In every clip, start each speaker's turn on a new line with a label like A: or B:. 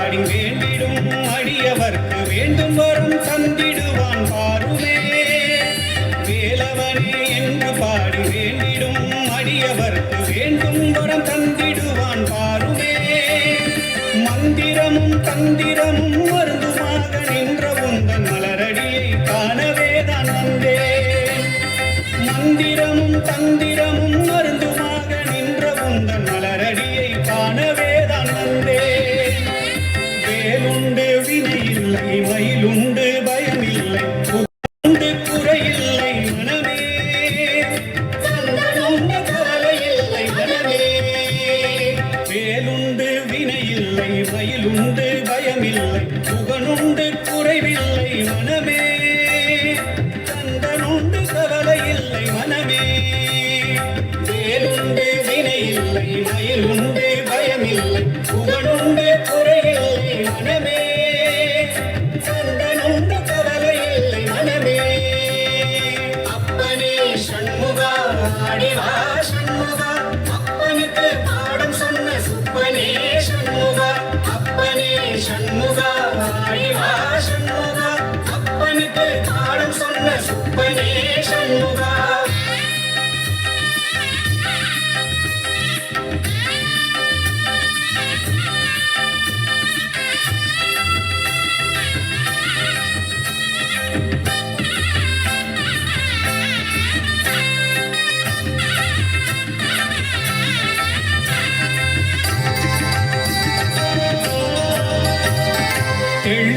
A: பாடி வேண்டிடும் அடியவர்க்கு வேண்டும் வரும் தந்திடுவான் பாருமே. வேலவனே என்று பாடி வேண்டிடும் அடியவர்க்கு வேண்டும் வரம் தந்திடுவான் பாருமே. மந்திரமும் தந்திரமும் மருந்துமாக நின்ற உந்தன் மலரடியை காணவே தான் வந்தேன் மந்திரமும் தந்திரமும் வினையில்லை மயிலுண்டு பயமில்லை புகனுண்டு குறைவில்லை மனமே. சந்தனுண்டு கவலையில்லை மனமே. வேலுண்டு வினையில்லை மயிலுண்டு அப்பனுக்கு பாடம் சொன்ன சுப்பனே சண்முகா.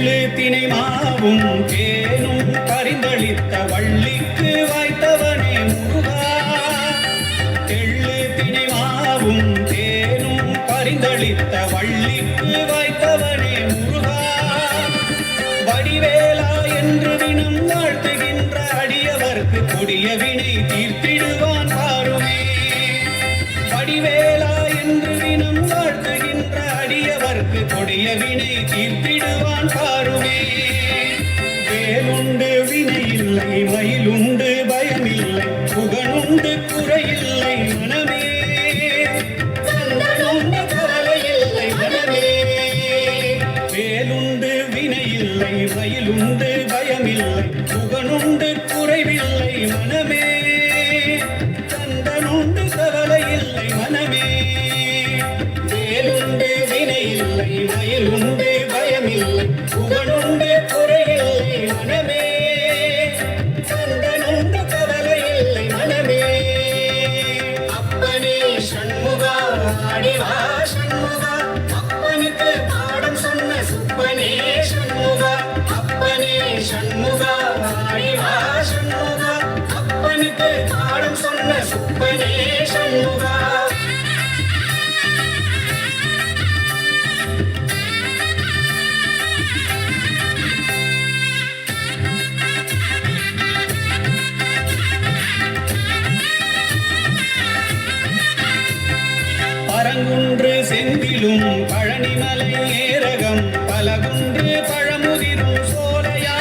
A: எள்ளு தினை மாவும் தேனும் பரிந்தளித்த வள்ளிக்கு வாய்த்தவனே முருகா. எள்ளு தினை மாவும் தேனும் பரிந்தளித்த வள்ளிக்கு வாய்த்தவனே முருகா. வடிவேலா என்று தினம் வாழ்த்துகின்ற அடியவர்க்கு கொடிய வினை தீர்த்திடுவான் பாருமே. வடிவேலா அடியவர்க்கு கொடிய வினை தீர்த்திடுவான் பாருமே. வேலுண்டு வினையில்லை மயிலுண்டு பயமில்லை புகனுண்டு குறையில்லை மனமே. சந்தனுண்டு கவலையில்லை மனமே. வேலுண்டு வினையில்லை மயிலுண்டு மயிலுண்டு பயமில்லை புகனுண்டு குறையில்லை மனமே. சந்தனுண்டு கவலை இல்லை மனமே. அப்பனே சண்முகா அடிவா சண்முகா. அப்பனுக்கு பாடம் சொன்ன சுப்பனே சண்முகா. அப்பனே சண்முகா அடிவா சண்முகா. அப்பனுக்கு பாடம் சொன்ன சுப்பனே சண்முகா. பழங்குன்று செந்திலும் பழனிமலை ஏரகம் பலகுன்று பழமுதிரும் சோலையா.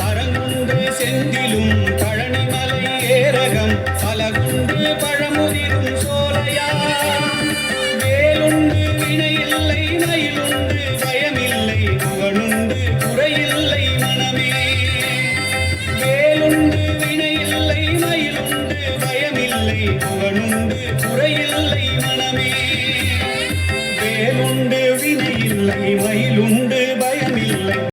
A: பரங்குன்று செந்திலும் பழனிமலை ஏரகம் பலகுன்று பழமுதிரும் குறையில்லை மனமே. வேலுண்டு வினையில்லை மயிலுண்டு